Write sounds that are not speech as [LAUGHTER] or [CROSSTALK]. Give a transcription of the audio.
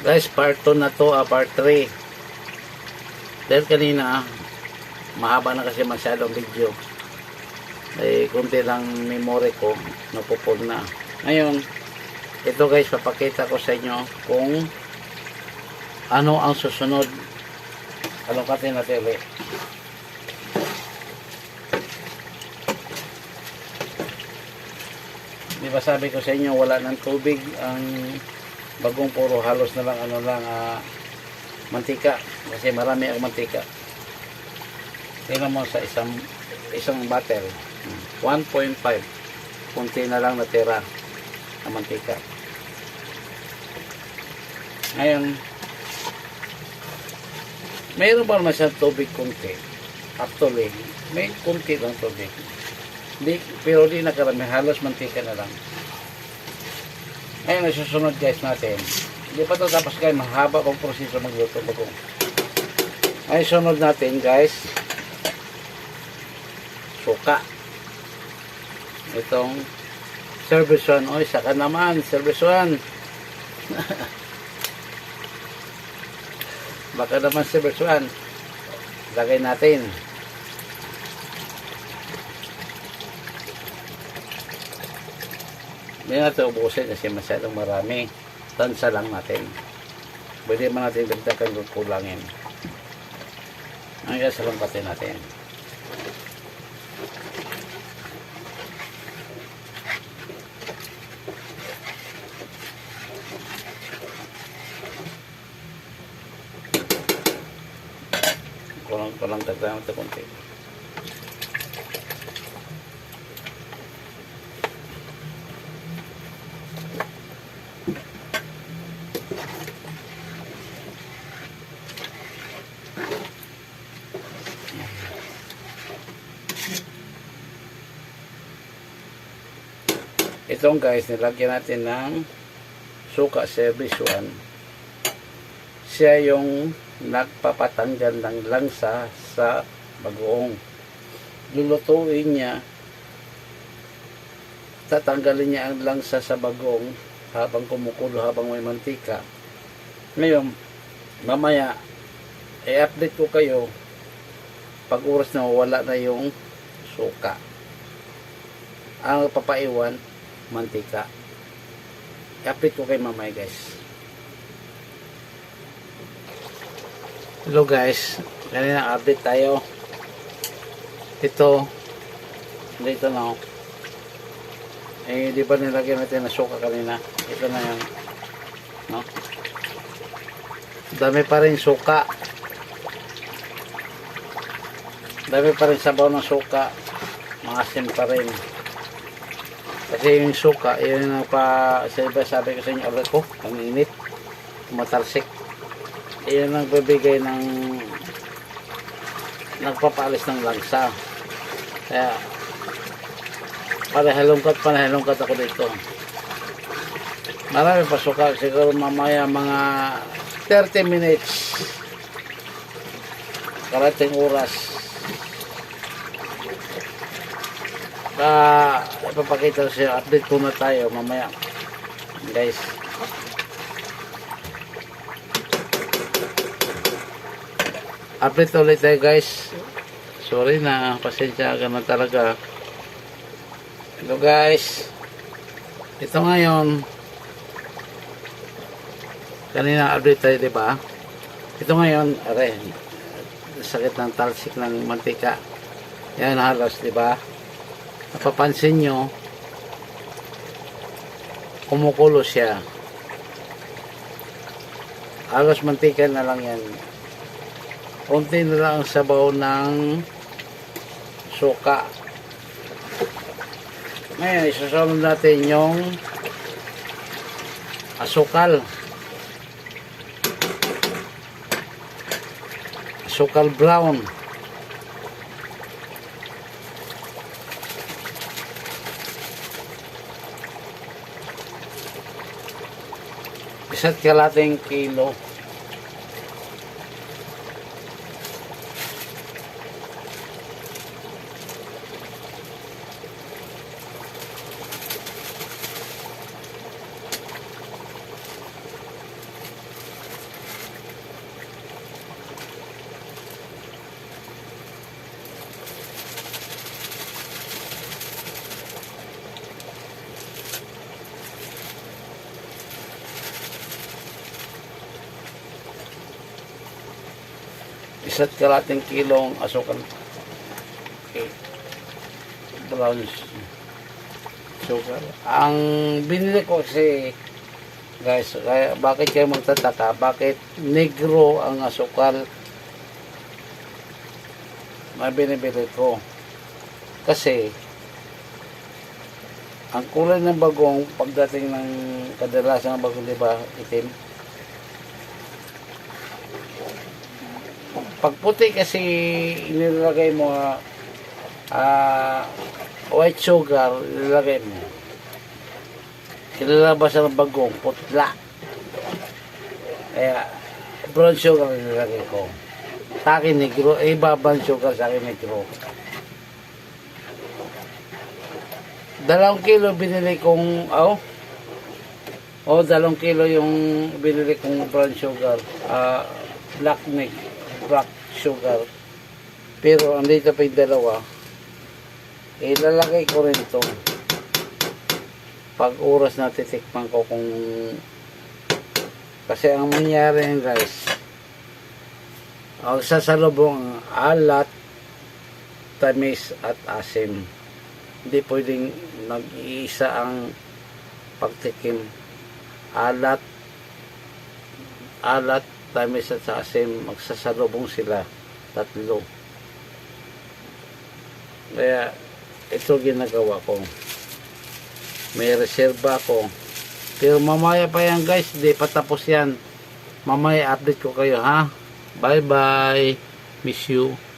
Guys, part 2 na to, ah, part 3. Dahil kanina, mahaba na kasi masyadong video. Ay, kunti lang memory ko, napupul na. Ngayon, ito guys, papakita ko sa inyo kung ano ang susunod. Alukatin natin ulit. Di ba sabi ko sa inyo, wala ng tubig ang bagong puro halos na lang ano lang ah, mantika. Kasi marami ang mantika. Tingnan mo sa isang isang bottle. 1.5 kunti na lang natira na mantika. Ngayon mayroon pa naman siyang tubig kunti? Actually may kunti lang tubig. Di, pero di nakarami halos mantika na lang ngayon, ang susunod guys natin. Hindi pa ito tapos guys, mahaba pang proseso magluto bagong. Ay, sunod natin guys. Suka. Itong service one. Oy, saka naman, service one. [LAUGHS] Baka naman service one. Lagay natin. Hindi natin ubusin kasi masyadong marami. Tansa lang natin. Pwede man natin dagdagan kung kulangin. Ang isa lang pati natin. Kulang kulang dagdagan ito konti. Itong guys, nilagyan natin ng suka service 1. Siya yung nagpapatanggal ng langsa sa bagoong. Lulutuin niya, tatanggalin niya ang langsa sa bagoong habang kumukulo, habang may mantika. Ngayon, mamaya, i-update ko kayo pag oras na wala na yung suka. Ang papaiwan, mantika. I-update ko kay mamaya guys. Hello guys. Kanina update tayo. Ito. Dito na oh. Eh, di ba nilagyan natin na suka kanina? Ito na yan. No? Dami pa rin suka. Dami pa rin sabaw ng suka. Maasim pa rin. Kasi yung suka, yun ang pa, sabi, sabi ko sa inyo, alam ko, ang init, tumatalsik. Iyon ang bibigay ng nagpapalis ng langsa. Kaya, panahalungkat, panahalungkat ako dito. Marami pa suka, siguro mamaya mga 30 minutes. Karating oras. Ah, ipapakita ko siya. Update ko na tayo mamaya. Guys. Update ulit tayo guys. Sorry na. Pasensya ka na talaga. Hello guys. Ito ngayon. Kanina update tayo, di ba? Ito ngayon, are, sakit ng talsik ng mantika. Yan halos, di ba? napapansin nyo kumukulo siya halos mantika na lang yan konti na lang ang sabaw ng suka ngayon isusunod natin yung asukal asukal brown isa't kalating kilo. Isa't kalating kilong asukal. Okay. Brown sugar. Ang binili ko kasi guys, kaya bakit kayo magtataka? Bakit negro ang asukal na binibili ko? Kasi ang kulay ng bagong pagdating ng kadalasan ng bagong, di ba, itim? Pag puti kasi inilagay mo ah white sugar, ilalagay mo. Ilalabas ang bagong, putla. Kaya, brown sugar ilalagay ko. Sa akin negro, eh, iba brown sugar sa akin negro. Dalawang kilo binili kong, oh, oh, dalawang kilo yung binili kong brown sugar, ah, black neck, black sugar. Pero andito pa yung dalawa, ilalagay ko rin ito pag oras na titikman ko kung kasi ang mangyari yun guys ang sasalubong alat tamis at asim hindi pwedeng nag-iisa ang pagtikim. Alat alat tamis at asim magsasalubong sila tatlo. Kaya ito ginagawa ko. May reserba ko pero mamaya pa yan guys. Di patapos yan. Mamaya update ko kayo ha? Bye bye miss you